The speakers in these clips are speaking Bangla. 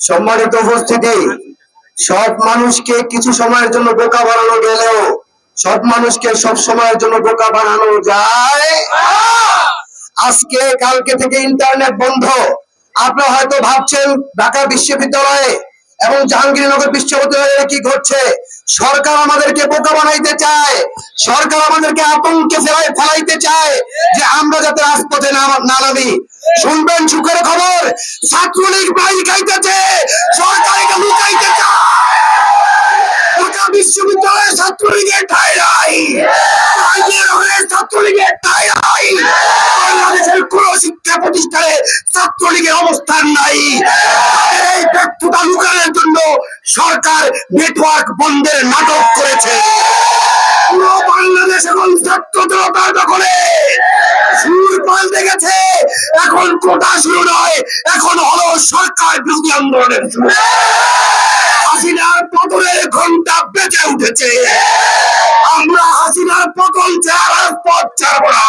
সম্মানিত উপস্থিতি সব মানুষকে কিছু সময়ের জন্য বোকা বানানো গেলেও সব মানুষকে সব সময়ের জন্য বোকা বানানো যায়। আজকে, কালকে থেকে ইন্টারনেট বন্ধ। আপনারা হয়তো ভাবছেন, ঢাকা বিশ্ববিদ্যালয়ে এবং জাহাঙ্গীরনগর বিশ্ববিদ্যালয়ে কি ঘটছে? সরকার আমাদেরকে বোকা বানাইতে চায়, সরকার আমাদেরকে আতঙ্কে ফেলাইতে চায় যে আমরা যাতে রাজপথে না নামি। শুনবেন সুখের খবর। ছাত্রলীগ ভাই খাইতেছে সরকার এটা লুকাইতে চায়। ঢাকা বিশ্ববিদ্যালয়ে ছাত্রলীগের ঠাই নাই। ছাত্রলীগের ঠাই শিক্ষা প্রতিষ্ঠানে ছাত্রলীগের অবস্থান নাই। এই সরকার নেটওয়ার্ক বন্ধের নাটক করেছে। পুরো বাংলাদেশ এখন ছাত্র দখলে। সুর পাল্টে গেছে। এখন কোটা শুরু নয়, এখন হলো সরকার বিরোধী আন্দোলনের হাসিনার পতনের ঘণ্টা বেঁচে উঠেছে। আমরা হাসিনার পতন ছাড়ার পথ ছাড়ব না।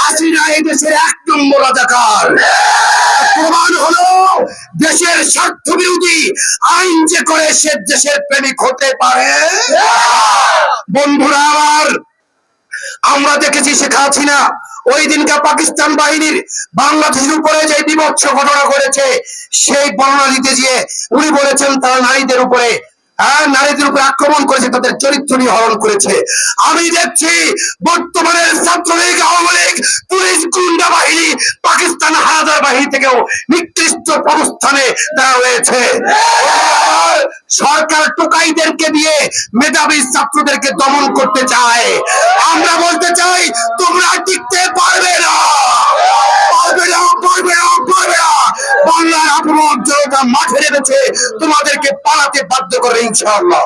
হাসিনা এই দেশের এক নম্বর রাজাকার। প্রমাণ হলো দেশের স্বার্থ বিরোধী আইন যে করে সে দেশের প্রেমিক হতে পারে। বন্ধুরা আমার, আমরা দেখেছি শেখ হাসিনা ওই দিনকার পাকিস্তান বাহিনীর বাংলাদেশের উপরে যে বিভৎস ঘটনা করেছে সেই বর্ণনা দিতে গিয়ে উনি বলেছেন তারা নারীদের উপরে হ্যাঁ নারীদের উপরে আক্রমণ করেছে, তাদের চরিত্র হরণ করেছে। আমি দেখছি বর্তমানের ছাত্রলীগ, আওয়ামী লীগ, পুলিশ, গুন্ডা বাহিনী পাকিস্তান হাজার বাহিনী থেকেও নিকৃষ্ট অবস্থানে তারা রয়েছে। সরকার টোকাইদেরকে দিয়ে মেধাবী ছাত্রদেরকে দমন করতে চায়। আমরা বলতে চাই, তোমরা টিকতে পারবে না। পারবে পারবে মাঠে নেমেছে। তোমাদেরকে পালাতে বাধ্য করে ইনশাআল্লাহ।